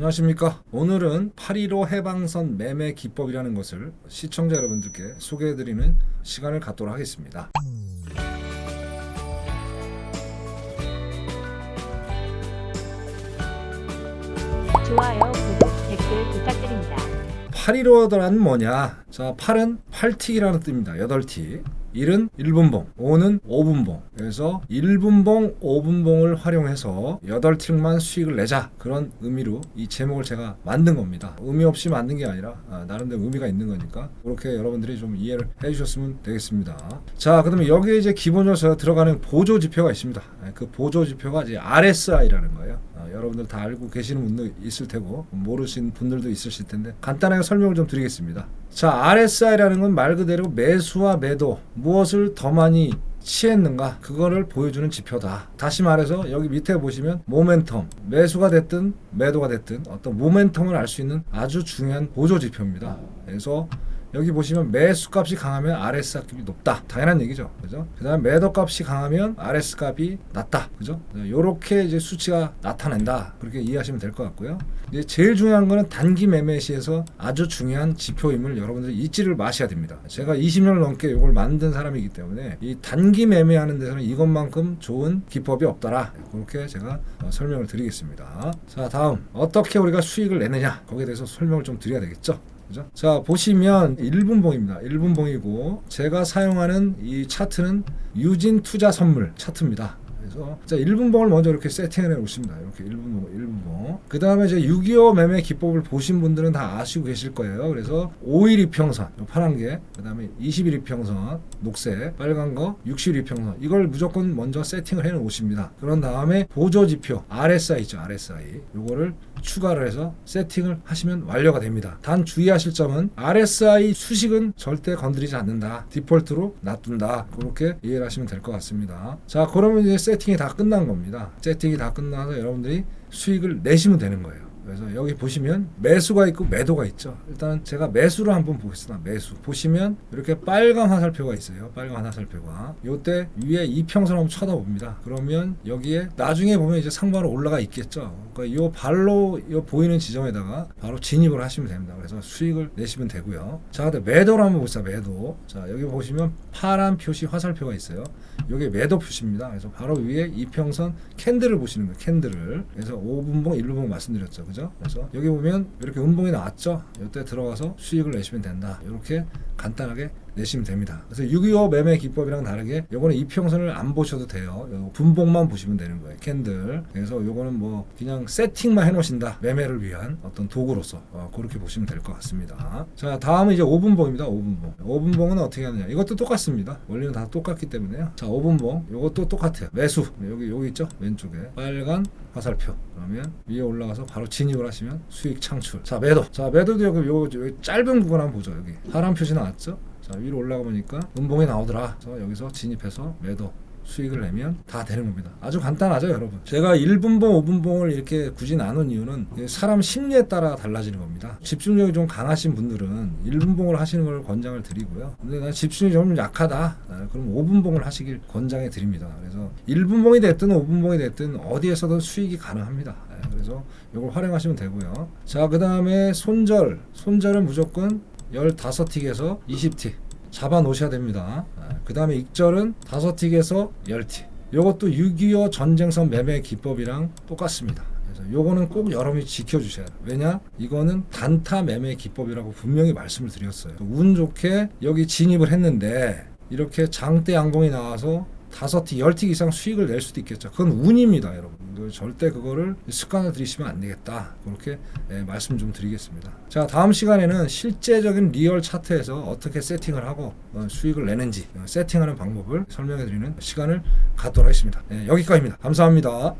안녕하십니까. 오늘은 8.15 해방선 매매 기법이라는 것을 시청자 여러분들께 소개해드리는 시간을 갖도록 하겠습니다. 좋아요, 구독, 댓글 부탁드립니다. 8.15란 뭐냐? 자, 8은 8틱이라는 뜻입니다. 8틱. 1은 1분봉, 5는 5분봉. 그래서 1분봉, 5분봉을 활용해서 8틱만 수익을 내자. 그런 의미로 이 제목을 제가 만든 겁니다. 의미 없이 만든 게 아니라 아, 나름대로 의미가 있는 거니까 그렇게 여러분들이 좀 이해를 해 주셨으면 되겠습니다. 자, 그러면 여기에 이제 기본적으로 제가 들어가는 보조 지표가 있습니다. 아, 그 보조 지표가 이제 RSI라는 거예요. 아, 여러분들 다 알고 계시는 분도 있을 테고 모르신 분들도 있으실 텐데 간단하게 설명을 좀 드리겠습니다. 자, RSI라는 건 말 그대로 매수와 매도 무엇을 더 많이 취했는가 그거를 보여주는 지표다. 다시 말해서 여기 밑에 보시면 모멘텀 매수가 됐든 매도가 됐든 어떤 모멘텀을 알 수 있는 아주 중요한 보조 지표입니다. 그래서 여기 보시면 매수 값이 강하면 RS 값이 높다. 당연한 얘기죠. 그죠? 그다음에 매도 값이 강하면 RS 값이 낮다. 그죠? 요렇게 이제 수치가 나타낸다. 그렇게 이해하시면 될 것 같고요. 이제 제일 중요한 거는 단기 매매 시에서 아주 중요한 지표임을 여러분들이 잊지를 마셔야 됩니다. 제가 20년을 넘게 이걸 만든 사람이기 때문에 이 단기 매매하는 데서는 이것만큼 좋은 기법이 없더라. 그렇게 제가 어, 설명을 드리겠습니다. 자, 다음 어떻게 우리가 수익을 내느냐 거기에 대해서 설명을 좀 드려야 되겠죠. 그죠? 자 보시면 1분 봉입니다. 1분 봉이고 제가 사용하는 이 차트는 유진 투자 선물 차트입니다. 그래서 자 1분 봉을 먼저 이렇게 세팅해 놓습니다. 이렇게 1분 봉, 1분 봉. 그 다음에 이제 6.25 매매 기법을 보신 분들은 다 아시고 계실 거예요. 그래서 5일 이평선, 요 파란 게, 그 다음에 20일 이평선, 녹색, 빨간 거, 60일 이평선. 이걸 무조건 먼저 세팅을 해 놓으십니다. 그런 다음에 보조 지표, RSI 있죠, RSI. 요거를 추가를 해서 세팅을 하시면 완료가 됩니다. 단 주의하실 점은 RSI 수식은 절대 건드리지 않는다. 디폴트로 놔둔다. 그렇게 이해를 하시면 될 것 같습니다. 자, 그러면 이제 세팅이 다 끝난 겁니다. 세팅이 다 끝나서 여러분들이 수익을 내시면 되는 거예요. 그래서 여기 보시면 매수가 있고 매도가 있죠. 일단 제가 매수를 한번 보겠습니다. 매수 보시면 이렇게 빨간 화살표가 있어요. 빨간 화살표가 요때 위에 이평선 한번 쳐다봅니다. 그러면 여기에 나중에 보면 이제 상바로 올라가 있겠죠. 그러니까 요 발로 요 보이는 지점에다가 바로 진입을 하시면 됩니다. 그래서 수익을 내시면 되고요. 자, 근데 매도를 한번 보자. 매도. 자, 여기 보시면 파란 표시 화살표가 있어요. 요게 매도 표시입니다. 그래서 바로 위에 이평선 캔들을 보시는 거예요. 캔들을. 그래서 5분봉, 1분봉 말씀드렸죠. 그죠? 그래서 여기 보면 이렇게 음봉이 나왔죠. 이때 들어가서 수익을 내시면 된다. 이렇게 간단하게 내시면 됩니다. 그래서 6.25 매매 기법이랑 다르게 요거는 이평선을 안 보셔도 돼요. 요 분봉만 보시면 되는 거예요. 캔들. 그래서 요거는 뭐 그냥 세팅만 해 놓으신다. 매매를 위한 어떤 도구로서 어, 그렇게 보시면 될 것 같습니다. 자, 다음은 이제 5분봉입니다. 5분봉. 5분봉은 어떻게 하느냐? 이것도 똑같습니다. 원리는 다 똑같기 때문에요. 자, 5분봉. 요것도 똑같아요. 매수. 여기 여기 있죠? 왼쪽에 빨간 화살표. 그러면 위에 올라가서 바로 진입을 하시면 수익 창출. 자, 매도. 자, 매도도 여기 요, 요 짧은 구간 한번 보죠. 여기 파란 표시 나왔죠? 자 위로 올라가 보니까 음봉이 나오더라. 그래서 여기서 진입해서 매도 수익을 내면 다 되는 겁니다. 아주 간단하죠, 여러분. 제가 1분봉, 5분봉을 이렇게 굳이 나눈 이유는 사람 심리에 따라 달라지는 겁니다. 집중력이 좀 강하신 분들은 1분봉을 하시는 걸 권장을 드리고요. 근데 난 집중력이 좀 약하다. 아, 그럼 5분봉을 하시길 권장해 드립니다. 그래서 1분봉이 됐든 5분봉이 됐든 어디에서든 수익이 가능합니다. 예, 그래서 이걸 활용하시면 되고요. 자, 그 다음에 손절. 손절은 무조건 15틱에서 20틱 잡아 놓으셔야 됩니다. 그 다음에 익절은 5틱에서 10틱. 요것도 6.25 전쟁선 매매 기법이랑 똑같습니다. 그래서 요거는 꼭 여러분이 지켜주셔야 돼요. 왜냐? 이거는 단타 매매 기법이라고 분명히 말씀을 드렸어요. 운 좋게 여기 진입을 했는데 이렇게 장대 양봉이 나와서 다섯 틱, 열틱 이상 수익을 낼 수도 있겠죠. 그건 운입니다, 여러분. 그 절대 그거를 습관을 들이시면 안 되겠다. 그렇게 예, 말씀 좀 드리겠습니다. 자, 다음 시간에는 실제적인 리얼 차트에서 어떻게 세팅을 하고 어, 수익을 내는지 어, 세팅하는 방법을 설명해 드리는 시간을 갖도록 하겠습니다. 예, 여기까지입니다. 감사합니다.